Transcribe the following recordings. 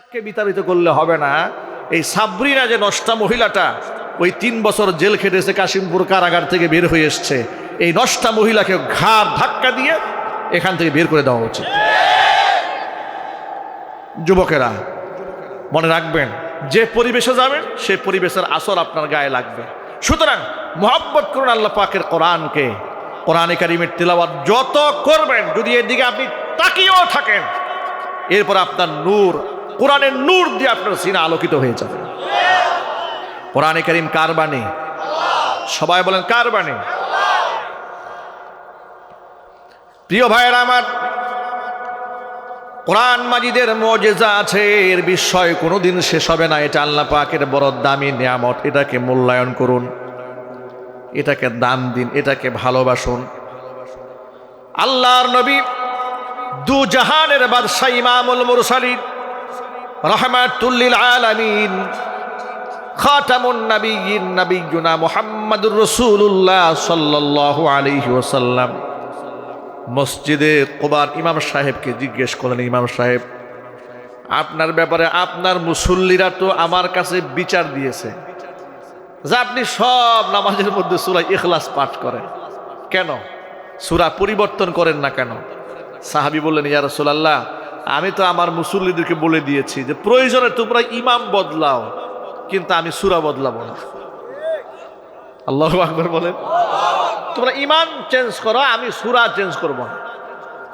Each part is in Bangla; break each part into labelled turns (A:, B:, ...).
A: মোবারককে বিতাড়িত করলে হবে না। এই সাবরিনা যে নষ্টা মহিলাটা, ওই তিন বছর জেল খেটেছে কাশিমপুর কারাগার থেকে বের হয়ে এসছে। এই নষ্টা মহিলাকে ঘাড় ধাক্কা দিয়ে এখান থেকে বের করে দেওয়া উচিত। যুবকেরা, মনে রাখবেন, যে পরিবেশে যাবেন, সে পরিবেশের আসর আপনার গায়ে লাগবে। সুতরাং মোহাব্বত করুন আল্লাহ পাকের কোরআনকে। কোরআনে কারিমের তেলাওয়াত যত করবেন, যদি এদিকে আপনি তাকিয়েও থাকেন, এরপর আপনার নূর কোরআনের নূর দিয়ে আপনার সিনা আলোকিত হয়ে যাবে। কোরআনে কারিম কার বাণী? সবাই বলেন, কার বাণী? প্রিয় ভাইয়েরা আমার, কোরআন মাজিদের মজেজা আছে, এর বিষয় কোনোদিন শেষ হবে না। এটা আল্লাহ পাকের বড় দামি নিয়ামত। এটাকে মূল্যায়ন করুন। এটাকে দাম দিন, এটাকে ভালোবাসুন। আল্লাহর নবী দু জাহানের বাদশাহ ইমামুল মুরসালিন রহমাতুল্লিল আলামিন। খাতামুন নবিয়িন নবিয়ুনা মুহাম্মাদুর রাসূলুল্লাহ সাল্লাল্লাহু আলাইহি ওয়াসাল্লাম। মসজিদে কোবার ইমাম সাহেবকে জিজ্ঞেস করলেন, ইমাম সাহেব, আপনার ব্যাপারে আপনার মুসল্লিরা তো আমার কাছে বিচার দিয়েছে। যে আপনি সব নামাজের মধ্যে সুরা ইখলাস পাঠ করেন। কেন? সুরা পরিবর্তন করেন না কেন? সাহাবি বললেন, ইয়া রাসূলুল্লাহ আমি তো আমার মুসল্লিদেরকে বলে দিয়েছি যে প্রয়োজনে তোমরা ইমাম বদলাও, কিন্তু আমি সুরা বদলাবো না। আল্লাহ আকবর বলেন। তোমরা ইমান চেঞ্জ করো, আমি সুরা চেঞ্জ করব না।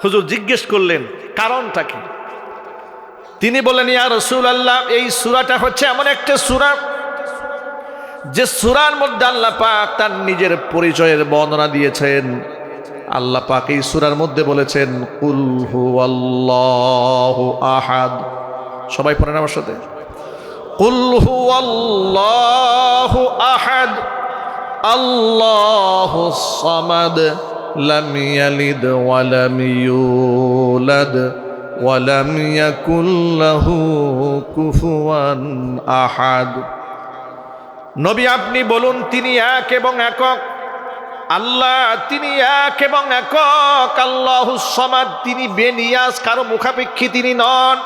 A: হুজুর জিজ্ঞেস করলেন, কারণটা কি? তিনি বলেন ইয়া রসুল আল্লাহ এই সুরাটা হচ্ছে এমন একটা সুরা যে সুরার মধ্যে আল্লাহ পাক তার নিজের পরিচয়ের বর্ণনা দিয়েছেন। আল্লাহ পাক এই সুরার মধ্যে বলেছেন কুল হু আল্লাহ আহাদ সবাই পড়েন আমার সাথে কুল হু আল্লাহ আহাদ الله الصمد لم يلد ولم يولد ولم يكن له كفوا احد নবী আপনি বলুন তিনি এক এবং একক আল্লাহ, তিনি এক এবং একক। আল্লাহ সমাদ, তিনি বেনিয়াস কারও মুখাপেক্ষী তিনি নন।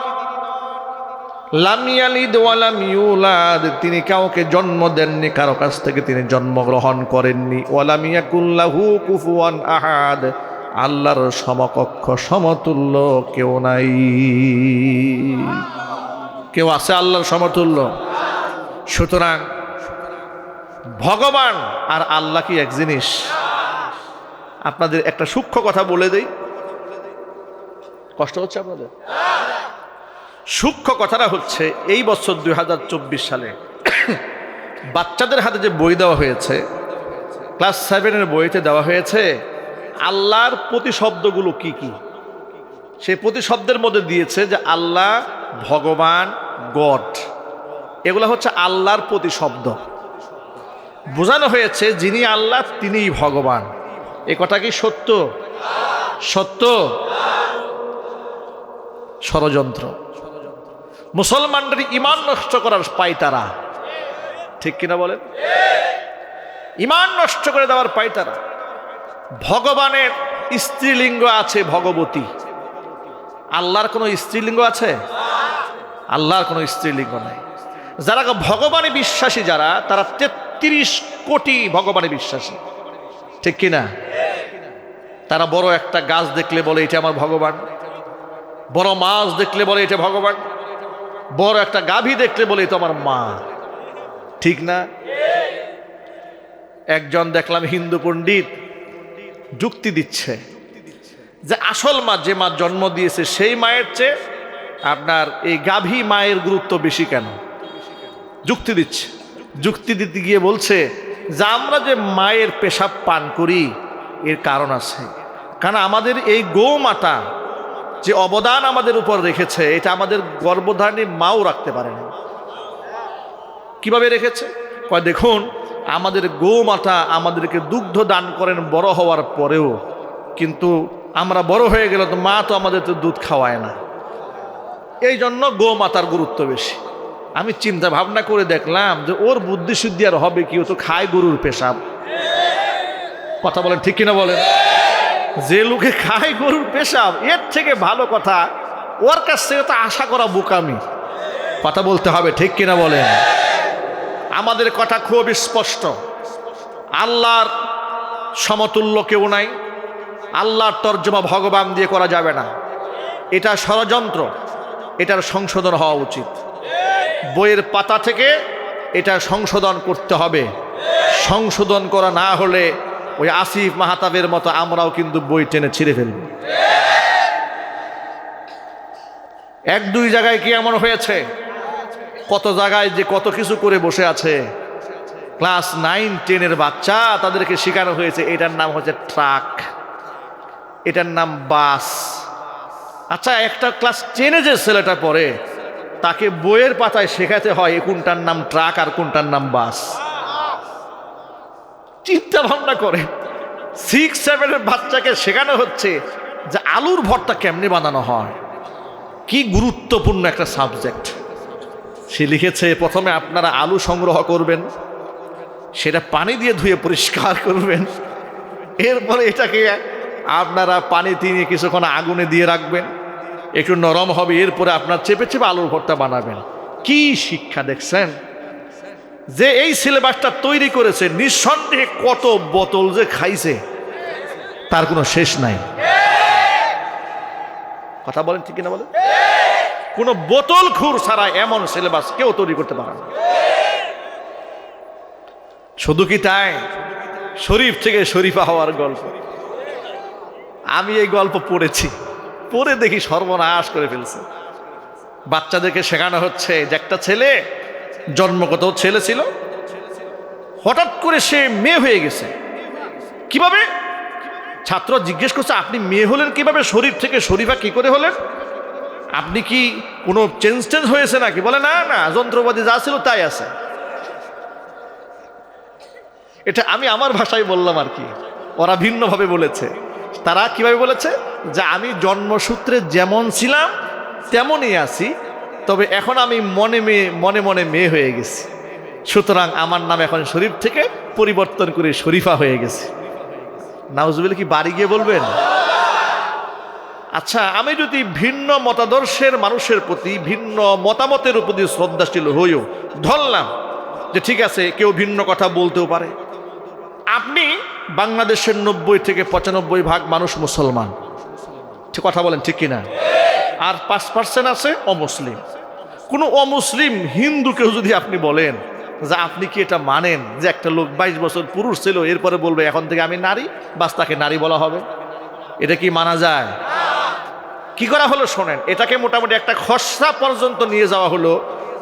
A: তিনি কাউকে জন্ম দেননি, কারও কাছ থেকে তিনি জন্মগ্রহণ করেননি। আহাদ, আল্লাহর সমকক্ষ, সমতুল্য কেউ নাই। কেউ আছে আল্লাহর সমতুল্য? সুতরাং ভগবান আর আল্লাহ কি এক জিনিস? আপনাদের একটা সূক্ষ্ম কথা বলে দেই। কষ্ট হচ্ছে আপনাদের? সূক্ষ্ম কথাটা হচ্ছে, এই বছর দুই হাজার চব্বিশ সালে বাচ্চাদের হাতে যে বই দেওয়া হয়েছে, ক্লাস সেভেনের বইতে দেওয়া হয়েছে, আল্লাহর প্রতিশব্দগুলো কি কি? সেই প্রতিশব্দের মধ্যে দিয়েছে যে আল্লাহ, ভগবান, গড। এগুলো হচ্ছে আল্লাহর প্রতিশব্দ। বোঝানো হয়েছে যিনি আল্লাহ, তিনিই ভগবান। এ কথা কি সত্য? সত্য? ষড়যন্ত্র। মুসলমানদের ইমান নষ্ট করার পাই তারা ঠিক কিনা বলেন? ইমান নষ্ট করে দেওয়ার পাই তারা ভগবানের স্ত্রীলিঙ্গ আছে ভগবতী। আল্লাহর কোনো স্ত্রীলিঙ্গ আছে? আল্লাহর কোনো স্ত্রীলিঙ্গ নাই। যারা ভগবানে বিশ্বাসী যারা, তারা তেত্রিশ কোটি ভগবানে বিশ্বাসী। ঠিক কিনা তারা বড় একটা গাছ দেখলে বলে এটা আমার ভগবান। বড় মাছ দেখলে বলে এটা ভগবান। বড় একটা গাভী দেখলে বলে তো আমার মা। ঠিক না? একজন দেখলাম হিন্দু পণ্ডিত যুক্তি দিচ্ছে যে আসল মা যে মা জন্ম দিয়েছে সেই মায়ের চেয়ে আপনার এই গাভী মায়ের গুরুত্ব বেশি কেন? যুক্তি দিচ্ছে। যুক্তি দিতে গিয়ে বলছে, যে আমরা যে মায়ের পেশাব পান করি, এর কারণ আছে। কারণ আমাদের এই গৌমাতা যে অবদান আমাদের উপর রেখেছে, এটা আমাদের গর্ভধারণী মাও রাখতে পারে না কীভাবে রেখেছে? কয়, দেখুন, আমাদের গৌমাতা আমাদেরকে দুগ্ধ দান করেন বড় হওয়ার পরেও, কিন্তু আমরা বড় হয়ে গেলে তো মা তো আমাদের তো দুধ খাওয়ায় না। এই জন্য গোমাতার গুরুত্ব বেশি। আমি চিন্তা ভাবনা করে দেখলাম যে ওর বুদ্ধি শুদ্ধি আর হবে কি, ও তো খায় গরুর পেশাব। কথা বলেন ঠিক কিনা বলেন? যে লোকে খায় গরুর পেশাব, এর থেকে ভালো কথা, ওর কাছ থেকে তো আশা করা বোকামি। কথা বলতে হবে ঠিক কিনা বলেন? আমাদের কথা খুব স্পষ্ট। আল্লাহর সমতুল্য কেউ নাই, আল্লাহর তর্জমা ভগবান দিয়ে করা যাবে না। এটা ষড়যন্ত্র, এটার সংশোধন হওয়া উচিত। বইয়ের পাতা থেকে এটা সংশোধন করতে হবে। সংশোধন করা না হলে ওই আসিফ মাহাতাবের মতো আমরাও কিন্তু বই টেনে ছিঁড়ে ফেলব। এক দুই জায়গায় কি এমন হয়েছে? কত জায়গায় যে কত কিছু করে বসে আছে। ক্লাস নাইন, টেনের বাচ্চা, তাদেরকে শেখানো হয়েছে। এটার নাম হচ্ছে ট্রাক। এটার নাম বাস। আচ্ছা একটা ক্লাস টেনে যে ছেলেটা পড়ে তাকে বইয়ের পাতায় শেখাতে হয় এ কোনটার নাম ট্রাক আর কোনটার নাম বাস। চিন্তা ভাবনা করে সিক্স সেভেনের বাচ্চাকে শেখানো হচ্ছে যে আলুর ভর্তা কেমনে বানানো হয়। কি গুরুত্বপূর্ণ একটা সাবজেক্ট। সে লিখেছে, প্রথমে আপনারা আলু সংগ্রহ করবেন, সেটা পানি দিয়ে ধুয়ে পরিষ্কার করবেন। এরপরে এটাকে আপনারা পানি দিয়ে কিছুক্ষণ আগুনে দিয়ে রাখবেন। একটু নরম হবে, এরপরে আপনার চেপে চেপে আলুর ভর্তা বানাবেন। কি শিক্ষা দেখছেন? যে এই সিলেবাসটা তৈরি করেছে, নিঃসন্দেহে কত বোতল যে খাইছে, তার কোনো শেষ নাই। কথা বলেন ঠিক কিনা বলেন? কোনো বোতল খুর ছাড়া এমন সিলেবাস কেউ তৈরি করতে পারে না। শুধু কি তাই? শরীফ থেকে শরীফা হওয়ার গল্প। আমি এই গল্প পড়েছি। পড়ে দেখি সর্বনাশ করে ফেলছে। বাচ্চাদেরকে শেখানো হচ্ছে যে একটা ছেলে, জন্মগত ছেলে ছিল, হঠাৎ করে সে মেয়ে হয়ে গেছে। কীভাবে? ছাত্র জিজ্ঞেস করছে, আপনি মেয়ে হলেন কীভাবে? শরীর থেকে শরীফা কি করে হলেন? আপনি কি কোনো চেঞ্জ টেঞ্জ হয়েছে নাকি? বলে, না না, যন্ত্রপাতি যা ছিল তাই আছে। এটা আমি আমার ভাষায় বললাম আর কি। ওরা ভিন্নভাবে বলেছে। তারা কীভাবে বলেছে? যে আমি জন্মসূত্রে যেমন ছিলাম, তেমনই আছি, তবে এখন আমি মনে মেয়ে, মনে মনে মেয়ে হয়ে গেছি। সুতরাং আমার নাম এখন শরীফ থেকে পরিবর্তন করে শরীফা হয়ে গেছে। নাউজুবিল কি বাড়ি গিয়ে বলবেন? আচ্ছা আমি যদি ভিন্ন মতাদর্শের মানুষের প্রতি, ভিন্ন মতামতের উপর প্রতি শ্রদ্ধাশীল হইও, ধরলাম যে ঠিক আছে, কেউ ভিন্ন কথা বলতেও পারে। আপনি বাংলাদেশের নব্বই থেকে পঁচানব্বই ভাগ মানুষ মুসলমান। ঠিক কথা বলেন, ঠিক কিনা? আর পাঁচ পার্সেন্ট আছে অমুসলিম। কোনো অমুসলিম হিন্দুকেও যদি আপনি বলেন যে আপনি কি এটা মানেন যে একটা লোক বাইশ বছর পুরুষ ছিল, এরপরে বলবে এখন থেকে আমি নারী, বাস তাকে নারী বলা হবে। এটা কি মানা যায়? কি করা হলো শোনেন, এটাকে মোটামুটি একটা খসড়া পর্যন্ত নিয়ে যাওয়া হলো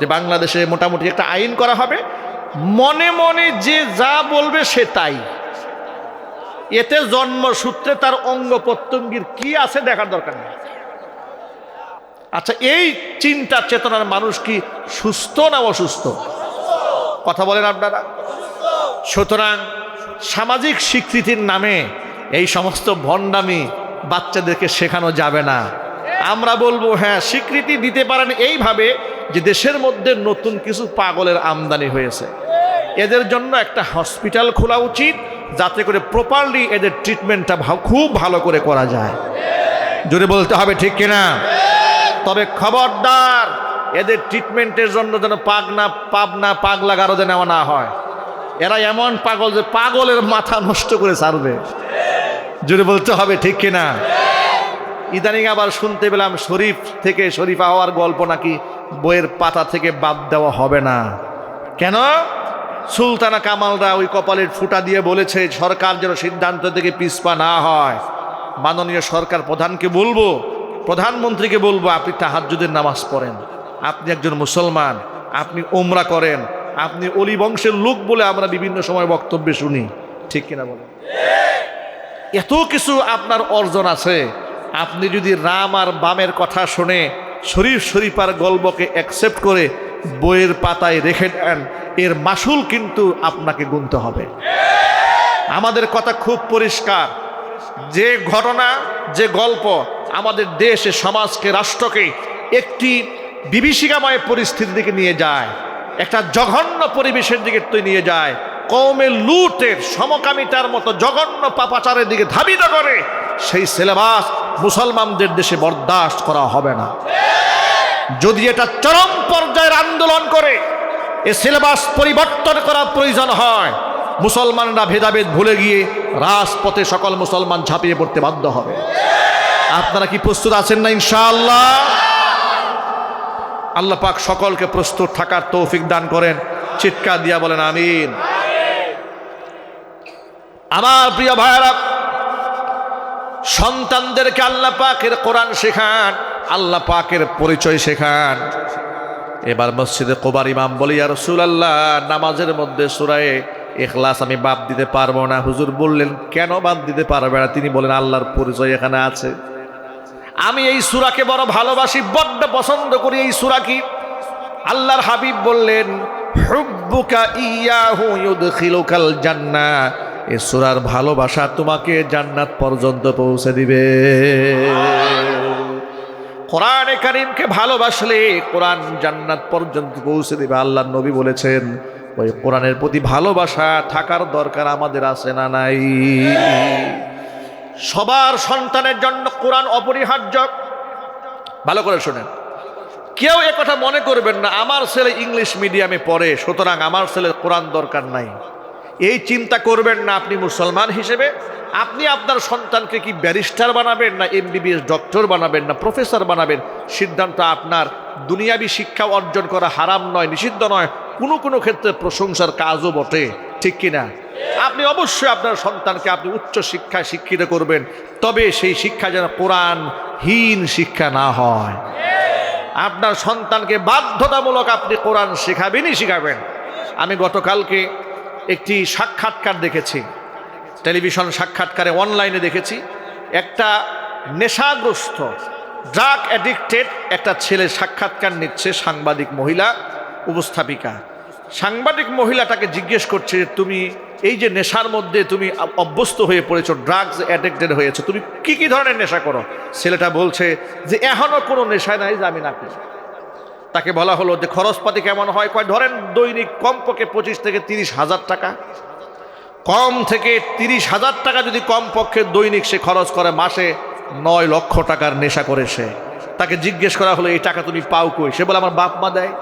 A: যে বাংলাদেশে মোটামুটি একটা আইন করা হবে। মনে মনে যে যা বলবে সে তাই। এতে জন্মসূত্রে তার অঙ্গ প্রত্যঙ্গের কি আছে দেখার দরকার নেই। আচ্ছা এই চিন্তা চেতনার মানুষ কি সুস্থ না অসুস্থ? কথা বলেন আপনারা। সুতরাং সামাজিক স্বীকৃতির নামে এই সমস্ত ভণ্ডামি বাচ্চাদেরকে শেখানো যাবে না। আমরা বলব হ্যাঁ স্বীকৃতি দিতে পারেন এইভাবে যে দেশের মধ্যে নতুন কিছু পাগলের আমদানি হয়েছে। এদের জন্য একটা হসপিটাল খোলা উচিত যাতে করে প্রপারলি এদের ট্রিটমেন্টটা খুব ভালো করে করা যায়। জোরে বলতে হবে ঠিক কিনা? তবে খবরদার, এদের ট্রিটমেন্টের জন্য যেন পাগনা পাবনা পাগলা গারদে নেওয়া না হয়। এরা এমন পাগল যে পাগলের মাথা নষ্ট করে ছাড়বে। জোরে বলতে হবে ঠিক কিনা? ইদানিং আবার শুনতে পেলাম শরীফ থেকে শরীফা হওয়ার গল্প নাকি বইয়ের পাতা থেকে বাদ দেওয়া হবে না। কেন? সুলতানা কামালরা ওই কপালের ফুটা দিয়ে বলেছে, সরকার যেন সিদ্ধান্ত থেকে পিসপা না হয়। মাননীয় সরকার প্রধানকে বলব, প্রধানমন্ত্রীকে বলব, আপনি তাহাজ্জুদের নামাজ পড়েন। আপনি একজন মুসলমান, আপনি ওমরা করেন। আপনি অলি বংশের লোক বলে আমরা বিভিন্ন সময় বক্তব্যে শুনি। ঠিক কিনা বলেন এত কিছু আপনার অর্জন আছে। আপনি যদি রাম আর বামের কথা শুনে শরীফ শরীফার গল্পকে অ্যাকসেপ্ট করে বইয়ের পাতায় রেখে দেন, এর মাসুল কিন্তু আপনাকে গুনতে হবে। আমাদের কথা খুব পরিষ্কার। যে ঘটনা, যে গল্প আমাদের দেশে সমাজকে, রাষ্ট্রকে একটি বিভীষিকাময় পরিস্থিতির দিকে নিয়ে যায়, একটা জঘন্য পরিবেশের দিকে নিয়ে যায় কৌমে লুটের সমকামিতার মতো জঘন্য পাপাচারের দিকে ধাবিত করে সেই সিলেবাস মুসলমানদের দেশে বরদাস্ত করা হবে না। যদি এটা চরম পর্যায়ের আন্দোলন করে, এ সিলেবাস পরিবর্তন করা প্রয়োজন হয়, মুসলমানরা ভেদাভেদ ভুলে গিয়ে রাজপথে সকল মুসলমান ঝাঁপিয়ে পড়তে বাধ্য হবে। আপনারা কি প্রস্তুত আছেন না, ইনশাআল্লাহ? আল্লাহ পাক সকলকে প্রস্তুত থাকার তৌফিক দান করেন। চিৎকার দিয়া বলেন, আমিন। আমার প্রিয় ভাইরা সন্তানদেরকে আল্লাহ পাকের কোরআন শেখান। আল্লাহ পাকের পরিচয় শেখান। এবার মসজিদে কোবার ইমাম বলি আর আল্লাহ নামাজের মধ্যে সুরায়ে এখলাস আমি বাদ দিতে পারব না। হুজুর বললেন, কেন বাদ দিতে পারবে না? তিনি বলেন, আল্লাহর পরিচয় এখানে আছে। আমি এই সুরাকে বড় ভালোবাসি, বড্ড পছন্দ করি। এই সুরা কি? আল্লাহর হাবিব বললেন, হুব্বুকা ইয়াহু এই সুরার ভালোবাসা তোমাকে জান্নাত পর্যন্ত পৌঁছে দিবে। কোরআনে কারিমকে ভালোবাসলে কোরআন জান্নাত পর্যন্ত পৌঁছে দিবে আল্লাহর নবী বলেছেন। ওই কোরআনের প্রতি ভালোবাসা থাকার দরকার আমাদের আছে না নাই? সবার সন্তানের জন্য কোরআন অপরিহার্য। ভালো করে শোনেন। কেউ কথা মনে করবেন না, আমার ছেলে ইংলিশ মিডিয়ামে পড়ে, সুতরাং আমার ছেলে কোরআন দরকার নাই। এই চিন্তা করবেন না আপনি মুসলমান হিসেবে। আপনি আপনার সন্তানকে কি ব্যারিস্টার বানাবেন না এমবিবিএস ডক্টর বানাবেন না প্রফেসর বানাবেন? সিদ্ধান্ত আপনার। দুনিয়াবি শিক্ষা অর্জন করা হারাম নয়, নিষিদ্ধ নয়। কোনো কোনো ক্ষেত্রে প্রশংসার কাজও বটে, ঠিক কিনা আপনি অবশ্যই আপনার সন্তানকে আপনি উচ্চ শিক্ষায় শিক্ষিত করবেন, তবে সেই শিক্ষা যেন কোরআনহীন শিক্ষা না হয়। আপনার সন্তানকে বাধ্যতামূলক আপনি কোরআন শেখাবেনই শেখাবেন। আমি গতকালকে একটি সাক্ষাৎকার দেখেছি। টেলিভিশন সাক্ষাৎকারে অনলাইনে দেখেছি, একটা নেশাগ্রস্ত ড্রাগ অ্যাডিক্টেড একটা ছেলে সাক্ষাৎকার নিচ্ছে সাংবাদিক মহিলা উপস্থাপিকা। সাংবাদিক মহিলাটাকে জিজ্ঞেস করছে তুমি এই যে নেশার মধ্যে তুমি অভ্যস্ত হয়ে পড়েছো ড্রাগস অ্যাডিক্টেড হয়েছে, তুমি কি কি ধরনের নেশা করো? ছেলেটা বলছে যে এখনও কোনো নেশায় নাই যে আমি না করি তাকে বলা হলো যে, খরচপাতি কেমন হয়? কয়, ধরেন দৈনিক কমপক্ষে পঁচিশ থেকে তিরিশ হাজার টাকা। কম থেকে তিরিশ হাজার টাকা যদি কম পক্ষে দৈনিক সে খরচ করে মাসে নয় লক্ষ টাকার নেশা করে সে। তাকে জিজ্ঞেস করা হলো, এই টাকা তুমি পাও কই? সে বলে, আমার বাপ মা দেয়।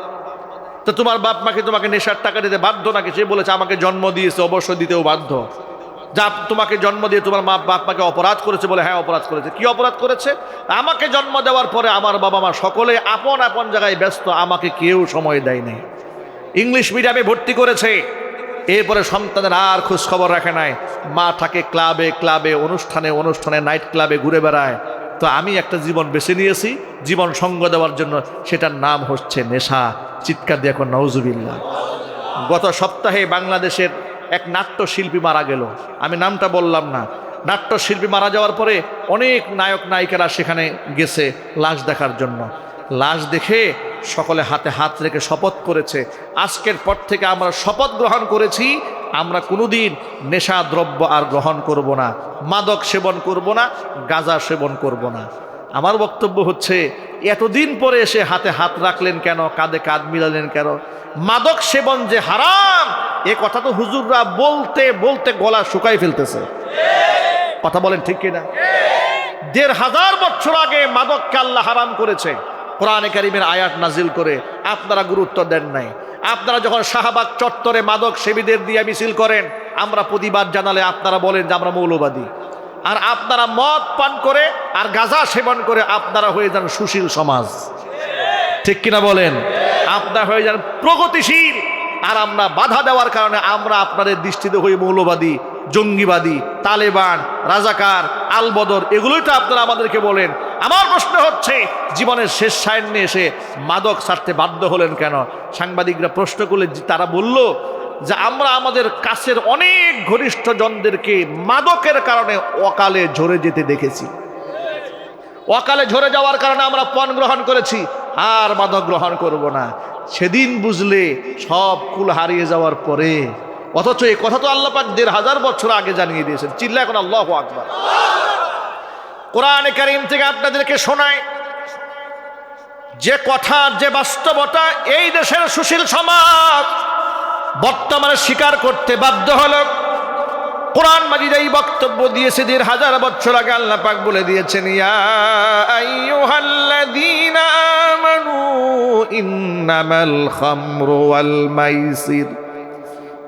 A: তো তোমার বাপ মাকে তোমাকে নেশার টাকা দিতে বাধ্য নাকি? সে বলেছে, আমাকে জন্ম দিয়েছে, অবশ্যই দিতেও বাধ্য। যা তোমাকে জন্ম দিয়ে তোমার মা বাপ মাকে অপরাধ করেছে বলে হ্যাঁ অপরাধ করেছে। কি অপরাধ করেছে? আমাকে জন্ম দেওয়ার পরে আমার বাবা মা সকলে আপন আপন জায়গায় ব্যস্ত, আমাকে কেউ সময় দেয়নি। ইংলিশ মিডিয়ামে ভর্তি করেছে। এরপরে সন্তানের আর খোঁজ খবর রাখে নাই। মা থাকে ক্লাবে ক্লাবে, অনুষ্ঠানে অনুষ্ঠানে, নাইট ক্লাবে ঘুরে বেড়ায়। তো আমি একটা জীবন বেছে নিয়েছি। জীবন সঙ্গ দেওয়ার জন্য সেটার নাম হচ্ছে নেশা। চিৎকার দিয়ে এখন নওজুবিল্লা গত সপ্তাহে বাংলাদেশের এক নাট্যশিল্পী মারা গেল। আমি নামটা বললাম না। নাট্যশিল্পী মারা যাওয়ার পরে অনেক নায়ক, নায়িকারা সেখানে গেছে লাশ দেখার জন্য। লাশ দেখে সকলে হাতে হাত রেখে শপথ করেছে। আজকের পর থেকে আমরা শপথ গ্রহণ করেছি, আমরা কোনোদিন নেশা দ্রব্য আর গ্রহণ করব না, মাদক সেবন করব না, গাঁজা সেবন করব না। আমার বক্তব্য হচ্ছে, এতদিন পরে এসে হাতে হাত রাখলেন কেন, কাঁধে কাঁধ মিলালেন কেন? মাদক সেবন যে হারাম, এ কথা তো হুজুররা বলতে বলতে গলা শুকাই ফেলতেছে। কথা বলেন ঠিক কিনা? দেড় হাজার বছর আগে মাদককে আল্লাহ হারাম করেছে। কোরআনে কারিমের আয়াত নাজিল করে, আপনারা গুরুত্ব দেন নাই। আপনারা যখন শাহবাগ চত্বরে মাদক সেবীদের দিয়ে মিছিল করেন, আমরা প্রতিবাদ জানালে আপনারা বলেন যে আমরা মৌলবাদী। আর আপনারা মদ পান করে আর গাঁজা সেবন করে আপনারা হয়ে যান সুশীল সমাজ। ঠিক কিনা বলেন? আপনারা হয়ে যান প্রগতিশীল। আর আমরা বাধা দেওয়ার কারণে আমরা আপনাদের দৃষ্টিতে হই মৌলবাদী, জঙ্গিবাদী, তালেবান, রাজাকার, আলবদর, এগুলোই তো আপনারা আমাদেরকে বলেন। আমার প্রশ্ন হচ্ছে, জীবনের শেষ সাইনে এসে মাদক ছাড়তে বাধ্য হলেন কেন? সাংবাদিকরা প্রশ্ন করলে তারা বলল যে আমরা আমাদের কাছের অনেক ঘনিষ্ঠ জনদেরকে মাদকের কারণে অকালে ঝরে যেতে দেখেছি। অকালে ঝরে যাওয়ার কারণে আমরা পণ গ্রহণ করেছি, আর মাদক গ্রহণ করব না। সেদিন বুঝলে সব কুল হারিয়ে যাওয়ার পরে, অথচ এই কথা তো আল্লাপাক দেড় হাজার বছর আগে জানিয়ে দিয়েছেন। চিল্লা এখন আল্লাহ আকবার। কোরআনে কারিম থেকে আপনাদেরকে শোনায় যে কথা, যে বাস্তবতা এই দেশের সুশীল সমাজ বর্তমানে স্বীকার করতে বাধ্য হল। কোরআন মাজিদ এই বক্তব্য দিয়েছে দেড় হাজার বছর আগে, আল্লাহ পাক বলে দিয়েছেন, ইয়া ইন্নামাল খামরু ওয়াল মাইসির।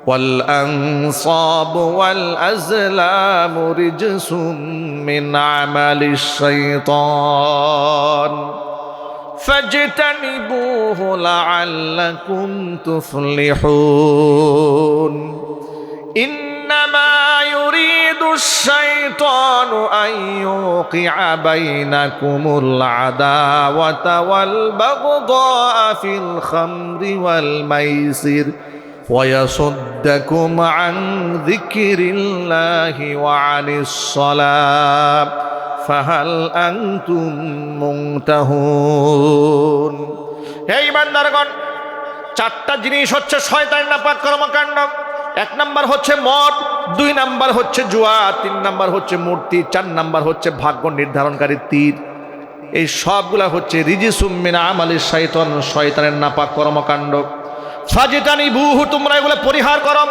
A: والأنصاب والأزلام رجس من عمل الشيطان. فاجتنبوه لعلكم تفلحون. إنما يريد الشيطان أن يوقع بينكم العداوة والبغضاء في الخمر والميسر. ويصدكم عن ذكر الله وعن الصلاة فهل أنتم منتهون হে ইমানদারগণ চারটা জিনিস হচ্ছে শয়তান নাপাক কর্মকাণ্ড এক নাম্বার হচ্ছে মদ দুই নাম্বার হচ্ছে জুয়া তিন নাম্বার হচ্ছে মূর্তি চার নাম্বার হচ্ছে ভাগ্য নির্ধারণকারী তীর এই সবগুলা হচ্ছে রিজিসুম্মিন আমালির শয়তন শয়তানের নাপাক কর্মকাণ্ড ফাজিতানি বুহু তোমরা এগুলো পরিহার করো।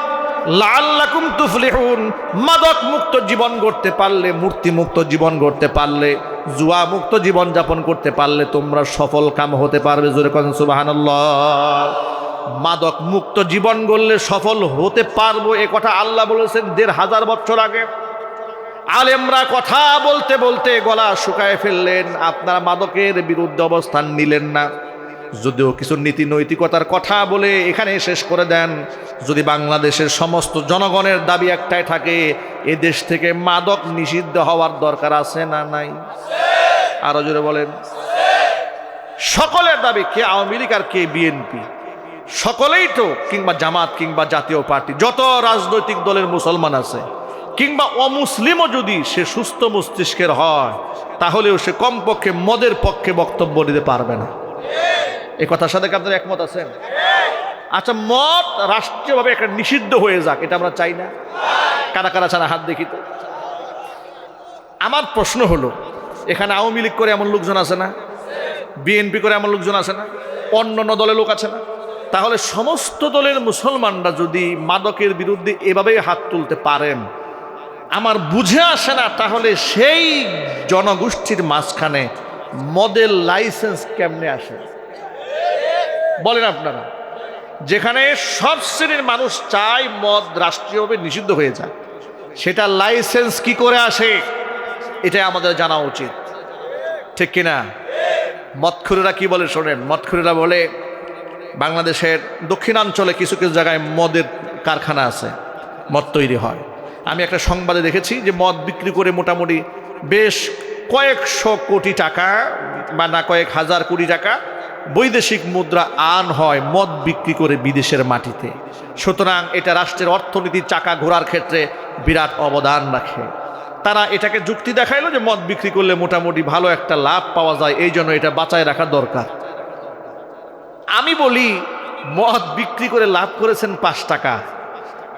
A: লাল্লাকুম তুফলিহুন, মাদক মুক্ত জীবন গড়তে পারলে, মূর্তি মুক্ত জীবন গড়তে পারলে, জুয়া মুক্ত জীবন যাপন করতে পারলে তোমরা সফল কাম হতে পারবে, জোরে কথা সুবহানাল্লাহ। মাদক মুক্ত জীবন গড়লে সফল হতে পারব, এ কথা আল্লাহ বলেছেন দেড় হাজার বছর আগে। আলেমরা কথা বলতে বলতে গলা শুকায় ফেললেন, আপনারা মাদকের বিরুদ্ধে অবস্থান নিলেন না। যদিও কিছু নীতি নৈতিকতার কথা বলে এখানে শেষ করে দেন, যদি বাংলাদেশের সমস্ত জনগণের দাবি একটাই থাকে, এ দেশ থেকে মাদক নিষিদ্ধ হওয়ার দরকার আছে না নাই? আরও জোরে বলেন। সকলের দাবি কে আওয়ামী লীগ আর কে বিএনপি। সকলেই তো, কিংবা জামাত, কিংবা জাতীয় পার্টি, যত রাজনৈতিক দলের মুসলমান আছে, কিংবা অমুসলিমও যদি সে সুস্থ মস্তিষ্কের হয়, তাহলেও সে কমপক্ষে মদের পক্ষে বক্তব্য দিতে পারবে না। এই কথার সাথে কি আপনার একমত আছেন আচ্ছা মদ রাষ্ট্রীয়ভাবে একটা নিষিদ্ধ হয়ে যাক, এটা আমরা চাই না। কারা কারা ছাড়া হাত দেখি তো আমার প্রশ্ন হলো, এখানে আওয়ামী লীগ করে এমন লোকজন আছে না? বিএনপি করে এমন লোকজন আছে না? অন্য অন্য দলের লোক আছে না? তাহলে সমস্ত দলের মুসলমানরা যদি মাদকের বিরুদ্ধে এভাবেই হাত তুলতে পারেন, আমার বুঝে আসে না, তাহলে সেই জনগোষ্ঠীর মাঝখানে মদের লাইসেন্স কেমনে আসে? বলেন আপনারা, যেখানে সব শ্রেণির মানুষ চায় মদ রাষ্ট্রীয়ভাবে নিষিদ্ধ হয়ে যায় সেটা লাইসেন্স কি করে আসে, এটাই আমাদের জানা উচিত। ঠিক কিনা? মদখুরেরা কি বলে শোনেন? মদখুরেরা বলে, বাংলাদেশের দক্ষিণাঞ্চলে কিছু কিছু জায়গায় মদের কারখানা আছে, মদ তৈরি হয়। আমি একটা সংবাদে দেখেছি যে মদ বিক্রি করে মোটামুটি বেশ কয়েকশো কোটি টাকা বা না কয়েক হাজার কোটি টাকা বৈদেশিক মুদ্রা আন হয় মদ বিক্রি করে বিদেশের মাটিতে। সুতরাং এটা রাষ্ট্রের অর্থনীতির চাকা ঘোরার ক্ষেত্রে বিরাট অবদান রাখে। তারা এটাকে যুক্তি দেখাইলো যে মদ বিক্রি করলে মোটামুটি ভালো একটা লাভ পাওয়া যায়, এই জন্য এটা বাঁচায় রাখা দরকার। আমি বলি, মদ বিক্রি করে লাভ করেছেন পাঁচ টাকা।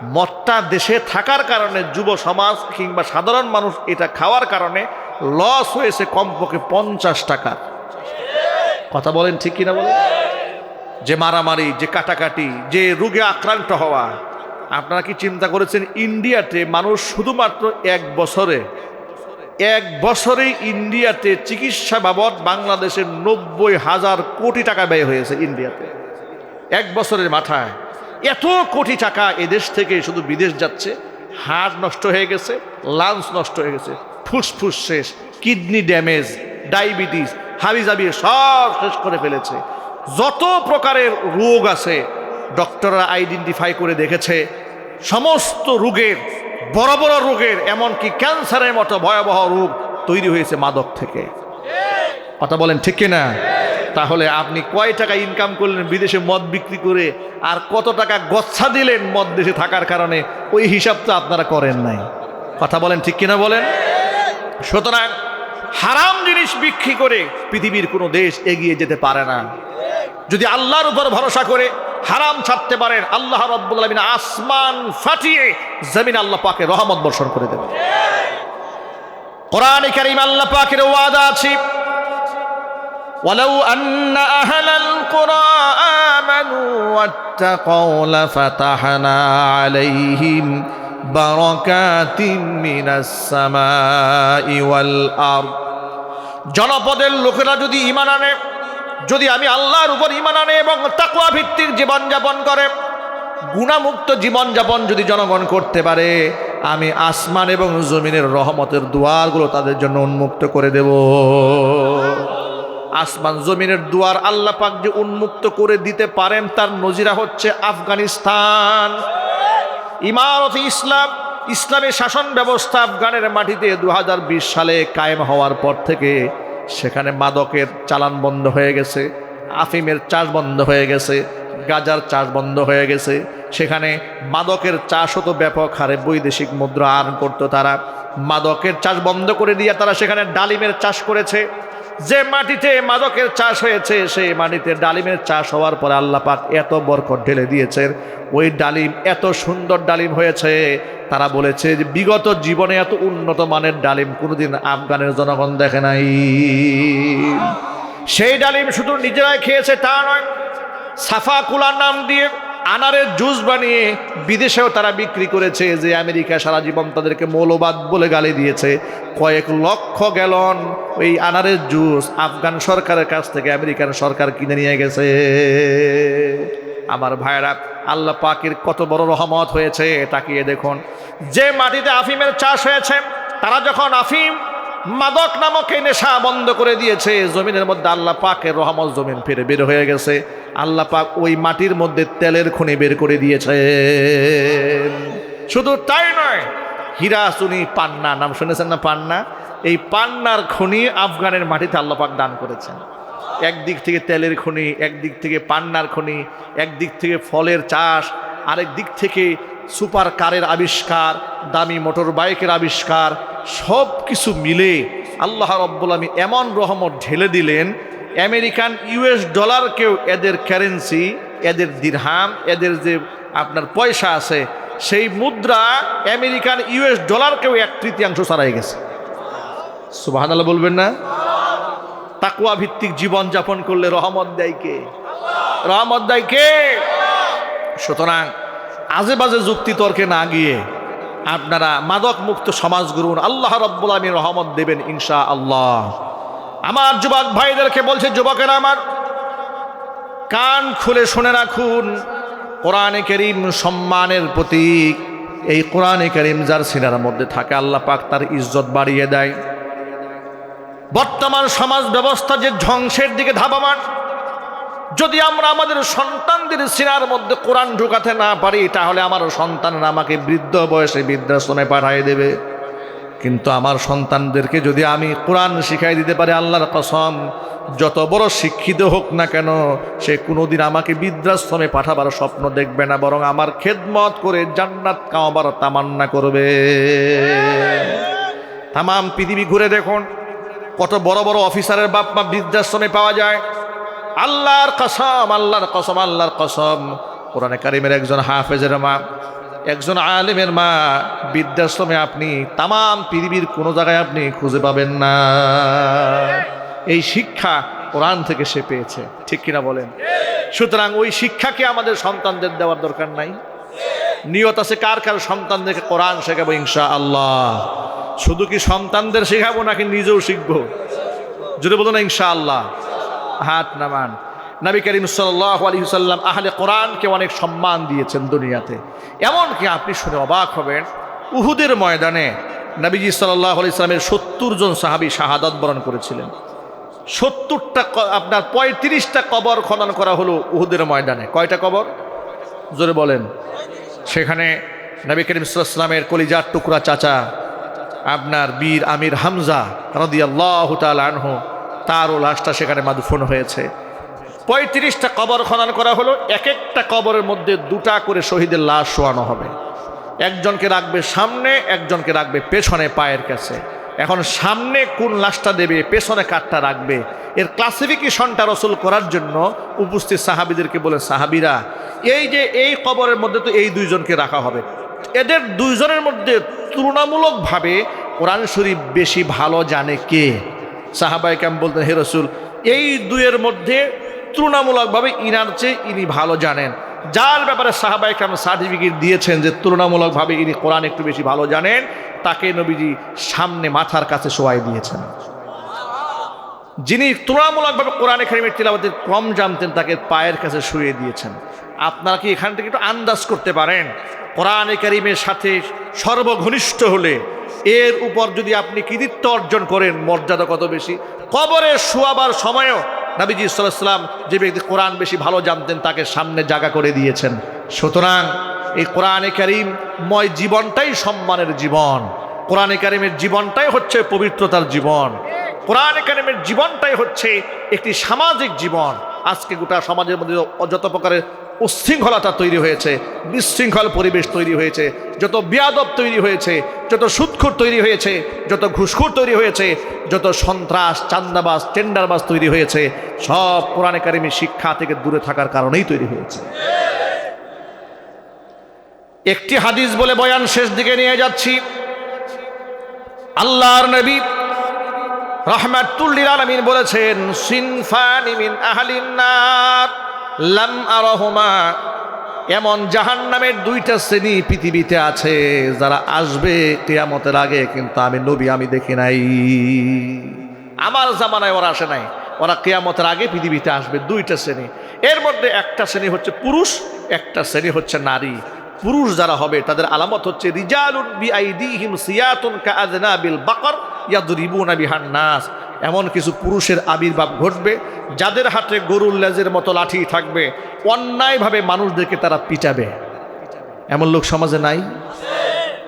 A: মদটা দেশে থাকার কারণে, যুব সমাজ কিংবা সাধারণ মানুষ এটা খাওয়ার কারণে লস হয়েছে কমপক্ষে পঞ্চাশ টাকা কথা বলেন ঠিক কিনা বলেন? যে মারামারি, যে কাটাকাটি, যে রোগে আক্রান্ত হওয়া, আপনারা কি চিন্তা করেছেন ইন্ডিয়াতে মানুষ শুধুমাত্র এক বছরে এক বছরে ইন্ডিয়াতে চিকিৎসা বাবদ বাংলাদেশের নব্বই হাজার কোটি টাকা ব্যয় হয়েছে ইন্ডিয়াতে। এক বছরের মাথায় এত কোটি টাকা এদেশ থেকে শুধু বিদেশ যাচ্ছে, হাড় নষ্ট হয়ে গেছে, লাংস নষ্ট হয়ে গেছে, ফুসফুস শেষ, কিডনি ড্যামেজ, ডায়াবেটিস হাবিজাবি সব শেষ করে ফেলেছে। যত প্রকারের রোগ আছে, ডক্টররা আইডেন্টিফাই করে দেখেছে, সমস্ত রোগের, বড় বড় রোগের, এমনকি ক্যান্সারের মতো ভয়াবহ রোগ তৈরি হয়েছে মাদক থেকে। কথা বলেন ঠিক কিনা? তাহলে আপনি কয় টাকা ইনকাম করলেন বিদেশে মদ বিক্রি করে, আর কত টাকা গচ্ছা দিলেন মদ দেশে থাকার কারণে, ওই হিসাব তো আপনারা করেন নাই। কথা বলেন ঠিক কিনা বলেন? সুতরাং হারাম জিনিস বিক্রি করে পৃথিবীর কোনো দেশ এগিয়ে যেতে পারে না যদি আল্লাহর উপর ভরসা করে হারাম ছাড়তে পারেন আল্লাহ রব্বুল আলমিন আসমান ফাটিয়ে জমিন আল্লাহ পাকে রহমত বর্ষণ করে দেবে কোরআন কারিম আল্লাহ পাকের ওয়াদা আছে ولو أن أهل القرى آمنوا واتقوا لفتحنا عليهم بركات من السماء والأرض জনপদের লোকেরা যদি ইমান আনে যদি আমি আল্লাহর উপর ইমান আনে এবং তাকুয়া ভিত্তিক জীবনযাপন করে গুণামুক্ত জীবনযাপন যদি জনগণ করতে পারে আমি আসমান এবং জমিনের রহমতের দুয়ারগুলো তাদের জন্য উন্মুক্ত করে দেব আসমান জমিনের দুয়ার আল্লাহ পাক যে উন্মুক্ত করে দিতে পারেন তার নজিরা হচ্ছে আফগানিস্তান ইমারত ইসলাম, ইসলামী শাসন ব্যবস্থা আফগানের মাটিতে দু হাজার বিশ সালে কায়েম হওয়ার পর থেকে সেখানে মাদকের চালান বন্ধ হয়ে গেছে, আফিমের চাষ বন্ধ হয়ে গেছে, গাজার চাষ বন্ধ হয়ে গেছে। সেখানে মাদকের চাষ হতো ব্যাপক হারে বৈদেশিক মুদ্রা আর্ন করতো তারা। মাদকের চাষ বন্ধ করে দিয়ে তারা সেখানে ডালিমের চাষ করেছে। যে মাটিতে মাদকের চাষ হয়েছে সেই মাটিতে ডালিমের চাষ হওয়ার পরে আল্লাহ পাক এত বরকত ঢেলে দিয়েছেন। ওই ডালিম, এত সুন্দর ডালিম হয়েছে। তারা বলেছে যে, বিগত জীবনে এত উন্নত মানের ডালিম কোনোদিন আফগানের জনগণ দেখে নাই। সেই ডালিম শুধু নিজেরাই খেয়েছে তা নয় সাফা কুলার নাম দিয়ে আনারের জুস বানিয়ে বিদেশেও তারা বিক্রি করেছে, যে আমেরিকা সারা জীবন তাদেরকে মৌলবাদ বলে গালি দিয়েছে। কয়েক লক্ষ গ্যালন ওই আনারের জুস আফগান সরকারের কাছ থেকে আমেরিকান সরকার কিনে নিয়ে গেছে। আমার ভাইরা আল্লাহ পাকের কত বড় রহমত হয়েছে, তাকিয়ে দেখুন। যে মাটিতে আফিমের চাষ হয়েছে, তারা যখন আফিম মাদক নামক এই নেশা বন্ধ করে দিয়েছে। জমিনের মধ্যে আল্লাহ পাকের রহমত জমিন ফিরে বের হয়ে গেছে। আল্লাহ পাক ওই মাটির মধ্যে তেলের খনি বের করে দিয়েছে। শুধু তাই নয়, হীরা সুনি পান্না, নাম শুনেছেন না পান্না? এই পান্নার খনি আফগানের মাটিতে আল্লাহ পাক দান করেছেন। একদিক থেকে তেলের খনি, একদিক থেকে পান্নার খনি, একদিক থেকে ফলের চাষ, আরেক দিক থেকে সুপার কারের আবিষ্কার, দামি মোটর বাইকের আবিষ্কার, সব কিছু মিলে আল্লাহ রব্বুল আমি এমন রহমত ঢেলে দিলেন, আমেরিকান ইউএস ডলারকেও এদের কারেন্সি, এদের দিরহাম, এদের যে আপনার পয়সা আছে, সেই মুদ্রা আমেরিকান ইউএস ডলারকেও এক তৃতীয়াংশ ছাড়াই গেছে। সুবাহ বলবেন না? তাকুয়া ভিত্তিক জীবন যাপন করলে রহমত দেয় কে? রহমত দেয় কে? সুতরাং আজে বাজে যুক্তি তর্কে না গিয়ে আপনারা মাদক মুক্ত সমাজ গড়ুন। আল্লাহ রব্বুল রহমত দেবেন ইনশা আল্লাহ আমার যুবক ভাইদেরকে বলছে, যুবকেরা আমার, কান খুলে শুনে রাখুন, কোরআনে করিম সম্মানের প্রতীক। এই কোরআনে করিম যার সিনার মধ্যে থাকে, আল্লাহ পাক তার ইজ্জত বাড়িয়ে দেয়। বর্তমান সমাজ ব্যবস্থা যে ধ্বংসের দিকে ধাবামান যদি আমরা আমাদের সন্তানদের সিনার মধ্যে কোরআন ঢুকাতে না পারি, তাহলে আমার সন্তানরা আমাকে বৃদ্ধ বয়সে বৃদ্ধাশ্রমে পাঠিয়ে দেবে। কিন্তু আমার সন্তানদেরকে যদি আমি কোরআন শিখাই দিতে পারি আল্লাহর কসম, যত বড় শিক্ষিত হোক না কেন, সে কোনোদিন আমাকে বৃদ্ধাশ্রমে পাঠাবার স্বপ্ন দেখবে না, বরং আমার খেদমত করে জান্নাত কামাবার তামান্না করবে। তামাম পৃথিবী ঘুরে দেখুন, কত বড় বড় অফিসারের বাপ মা বৃদ্ধাশ্রমে পাওয়া যায়। আল্লাহর কসম আল্লাহর কসম আল্লাহর কসম। কোরআনে কারিমের একজন হাফেজের মা, একজন আলেমের মা, বৃদ্ধাশ্রমে আপনি, তামাম পৃথিবীর কোনো জায়গায় আপনি খুঁজে পাবেন না। এই শিক্ষা কোরআন থেকে সে পেয়েছে, ঠিক কিনা বলেন? সুতরাং ওই শিক্ষাকে আমাদের সন্তানদের দেওয়ার দরকার নাই। নিয়ত আছে কার কার সন্তানদেরকে কোরআন শেখাবো ইনশা আল্লাহ শুধু কি সন্তানদের শেখাবো নাকি নিজেও শিখব? যদি বলো না ইনশা আল্লাহ হাত নামান। নবী করিম সাল্লাহ আলী সাল্লাম আহলে কোরআনকে অনেক সম্মান দিয়েছেন দুনিয়াতে। এমনকি আপনি শুনে অবাক হবেন, উহুদের ময়দানে নবীজি সাল্লাহ আলি সাল্লামের সত্তর জন সাহাবি শাহাদাত বরণ করেছিলেন। সত্তরটা আপনার পঁয়ত্রিশটা কবর খনন করা হলো উহুদের ময়দানে। কয়টা কবর? জোরে বলেন। সেখানে নবী করিম সাল্লামের কলিজার টুকরা চাচা, আপনার বীর আমির হামজা রদিয়াল্লাহ তাল আনহু তারও লাশটা সেখানে মাদুফন হয়েছে। পঁয়ত্রিশটা কবর খনন করা হলো এক একটা কবরের মধ্যে দুটা করে শহীদের লাশ শোয়ানো হবে। একজনকে রাখবে সামনে, একজনকে রাখবে পেছনে, পায়ের কাছে। এখন সামনে কোন লাশটা দেবে, পেছনে কাঠটা রাখবে, এর ক্লাসিফিকেশনটা রসুল করার জন্য উপস্থিত সাহাবিদেরকে বলে, সাহাবিরা, এই যে এই কবরের মধ্যে তো এই দুইজনকে রাখা হবে। এদের দুইজনের মধ্যে তুলনামূলকভাবে কোরআন শরীফ বেশি ভালো জানে কে? সাহাবাই কেম বলতেন, হে রসুল, এই দুয়ের মধ্যে তুলনামূলকভাবে ইনার চেয়ে ইনি ভালো জানেন। যার ব্যাপারে সাহাবাই কেন সার্টিফিকেট দিয়েছেন যে তুলনামূলকভাবে ইনি কোরআন একটু বেশি ভালো জানেন, তাকে নবীজি সামনে মাথার কাছে শোয়াই দিয়েছেন। যিনি তুলনামূলকভাবে কোরআনে কারিমের তিলাবাতের কম জানতেন, তাকে পায়ের কাছে শুয়ে দিয়েছেন। আপনারা কি এখান থেকে একটু আন্দাজ করতে পারেন? কোরআনে কারিমের সাথে সর্বঘনিষ্ঠ হলে এর উপর যদি আপনি কৃতিত্ব অর্জন করেন, মর্যাদা কত বেশি? কবরে শোয়াবার সময়ও নাবিজি সাল্লাম যে ব্যক্তি কোরআন বেশি ভালো জানতেন তাকে সামনে জায়গা করে দিয়েছেন। সুতরাং এই কোরআনে কারিম ময় জীবনটাই সম্মানের জীবন। কোরআনে কারিমের জীবনটাই হচ্ছে পবিত্রতার জীবন। কোরআনে কারিমের জীবনটাই হচ্ছে একটি সামাজিক জীবন। আজকে গোটা সমাজের মধ্যে যত প্রকারের উচ্ছৃঙ্খলতা তৈরি হয়েছে, বিশৃঙ্খল পরিবেশ তৈরি হয়েছে, যত বিয়াদব তৈরি হয়েছে, যত সুৎখুর তৈরি হয়েছে, যত ঘুষখুর তৈরি হয়েছে, যত সন্ত্রাস, চান্দাবাজ, টেন্ডারবাজ তৈরি হয়েছে, সব কোরআনে কারিমের শিক্ষা থেকে দূরে থাকার কারণেই তৈরি হয়েছে। একটি হাদিস বলে বয়ান শেষ দিকে নিয়ে যাচ্ছি। আল্লাহর নবী রহমাতুল্লিল আলমিন বলেছেন, সিনফানি মিন আহলিন নার। লাম আরহুমা, এমন জাহান্নামের দুইটা শ্রেণি পৃথিবীতে আছে, যারা আসবে কেয়ামতের আগে, কিন্তু আমি নবী, আমি দেখি নাই। আমার জামানায় ওরা আসে নাই। ওরা কেয়ামতের আগে পৃথিবীতে আসবে, দুইটা শ্রেণি। এর মধ্যে একটা শ্রেণি হচ্ছে পুরুষ, একটা শ্রেণি হচ্ছে নারী। পুরুষ যারা হবে, তাদের আলামত হচ্ছে, রিজালুন বিআইদিহিম সিয়াতুন কাআযনা বিল বাকর ইয়াদরিবুনা বিহান নাস। এমন কিছু পুরুষের আবির্ভাব ঘটবে, যাদের হাতে গরুর লেজের মতো লাঠি থাকবে, অন্যায়ভাবে মানুষদেরকে তারা পিটাবে। এমন লোক সমাজে নাই?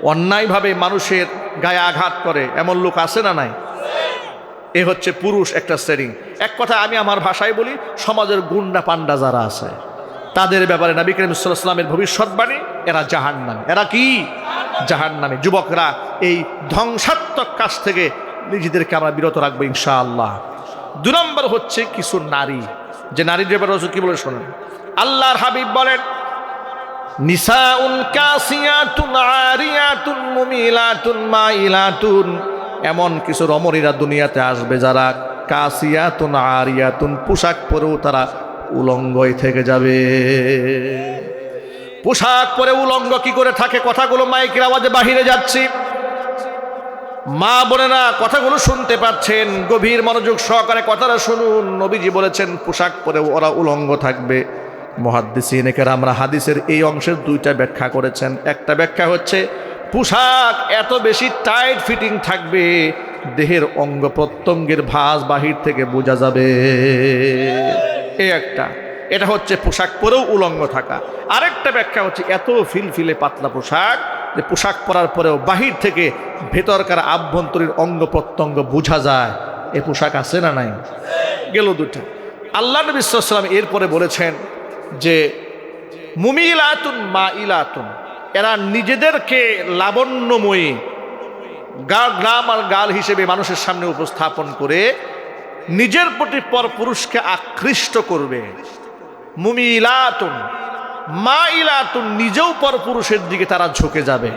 A: অন্যায়ভাবে মানুষের গায়ে আঘাত করে, এমন লোক আছে না নাই? এ হচ্ছে পুরুষ একটা শ্রেণি। এক কথা আমি আমার ভাষায় বলি, সমাজের গুন্ডা পান্ডা যারা আছে, তাদের ব্যাপারে নবী করিম ইসলামের ভবিষ্যৎবাণী, এরা জাহান নামে এরা কি? জাহান নামে যুবকরা এই ধ্বংসাত্মক কাজ থেকে নিজেদেরকে আমরা বিরত রাখব, ইনশাআল্লাহ। দু নম্বর হচ্ছে কিছু নারী। যে নারীর ব্যাপারে রসুল কি বলে শোনেন? আল্লাহর হাবিব বলেন, নিসাউন কাসিয়াতুন আরিয়াতুন মুমিলাতুন মাইলাতুন। এমন কিছু রমণীরা দুনিয়াতে আসবে যারা কাসিয়াতুন আরিয়াতুন পোশাক পরেও তারা উলঙ্গই থেকে যাবে। পোশাক পরে উলঙ্গ কি করে থাকে? কথাগুলো মাইকের আওয়াজে বাহিরে যাচ্ছি। মা বোনেরা কথাগুলো শুনতে পাচ্ছেন, গভীর মনোযোগ সহকারে কথাটা শুনুন। নবীজি বলেছেন, পোশাক পরে ওরা উলঙ্গ থাকবে। মহাদ্দিসিনেকের আমরা হাদিসের এই অংশের দুইটা ব্যাখ্যা করেছেন। একটা ব্যাখ্যা হচ্ছে, পোশাক এত বেশি টাইট ফিটিং থাকবে, দেহের অঙ্গ প্রত্যঙ্গের ভাঁজ বাহির থেকে বোঝা যাবে। এ একটা। এটা হচ্ছে পোশাক পরেও উলঙ্গ থাকা। আরেকটা ব্যাখ্যা হচ্ছে এত ফিলফিলে পাতলা পোশাক যে পোশাক পরার পরেও বাহির থেকে ভেতরকার আভ্যন্তরীণ অঙ্গ প্রত্যঙ্গ বোঝা যায়, এ পোশাক আছে না নাই? গেল দুটা আল্লাহ নবী এরপরে বলেছেন যে, মুমিলাতুন মা ইলাতুন এরা নিজেদেরকে লাবণ্যময়ী, গা, গ্রাম আর গাল হিসেবে মানুষের সামনে উপস্থাপন করে নিজের প্রতি পর পুরুষকে আকৃষ্ট করবে। মুমিলাতুন মা ইলাতুন নিজেও পর পুরুষের দিকে তারা ঝুঁকে যাবে।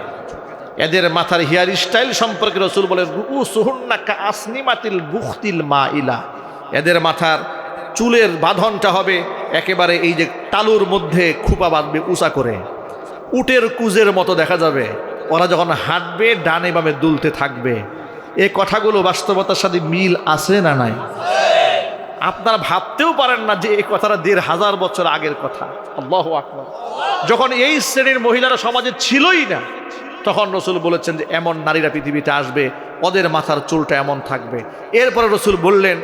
A: এদের মাথার হেয়ার স্টাইল সম্পর্কে রসুল বলে আসনিমাতিল বুখতিল মা ইলা এদের মাথার চুলের বাঁধনটা হবে একেবারে এই যে তালুর মধ্যে খুপা বাঁধবে উঁচা করে। উটের কুজের মতো দেখা যাবে। ওরা যখন হাঁটবে, ডানে বামে দুলতে থাকবে। এ কথাগুলো বাস্তবতার সাথে মিল আছে না নাই? আপনারা ভাবতেও পারেন না যে এই কথাটা দেড় হাজার বছর আগের কথা। আল্লাহ আকবর। যখন এই শ্রেণির মহিলারা সমাজে ছিলই না, তখন রসুল বলেছেন যে এমন নারীরা পৃথিবীতে আসবে, ওদের মাথার চুলটা এমন থাকবে। এরপরে রসুল বললেন,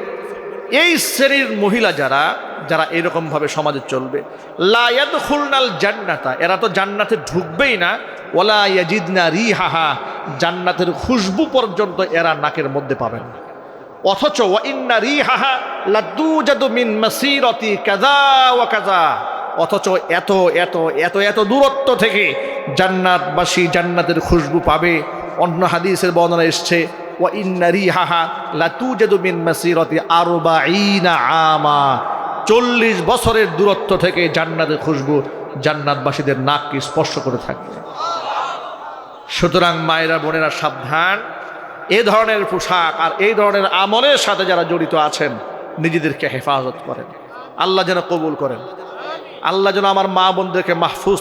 A: এই শ্রেণির মহিলা যারা যারা এরকমভাবে সমাজে চলবে লায়াদ খুলনাল জান্নাতা, এরা তো জান্নাতে ঢুকবেই না ওলা ইয়াজিদনা রি হাহা জান্নাতের খুশবু পর্যন্ত এরা নাকের মধ্যে পাবেন না। অথচ অথচ এত এত এত এত দূরত্ব থেকে জান্নাতবাসী জান্নাতের খুশবু পাবে। অন্য হাদিসের বর্ণনা এসছে ওয়াইন্না রি হাহা লাতু জাদু মিন মাসিরতি আরবাঈনা আমা। চল্লিশ বছরের দূরত্ব থেকে জান্নাতের খুশবু জান্নাতবাসীদের নাককে স্পর্শ করে থাকবে সুতরাং মায়েরা, বোনেরা, সাবধান। এ ধরনের পোশাক আর এই ধরনের আমলের সাথে যারা জড়িত আছেন, নিজেদেরকে হেফাজত করেন। আল্লাহ যেন কবুল করেন। আল্লাহ যেন আমার মা বোনদেরকে মাহফুজ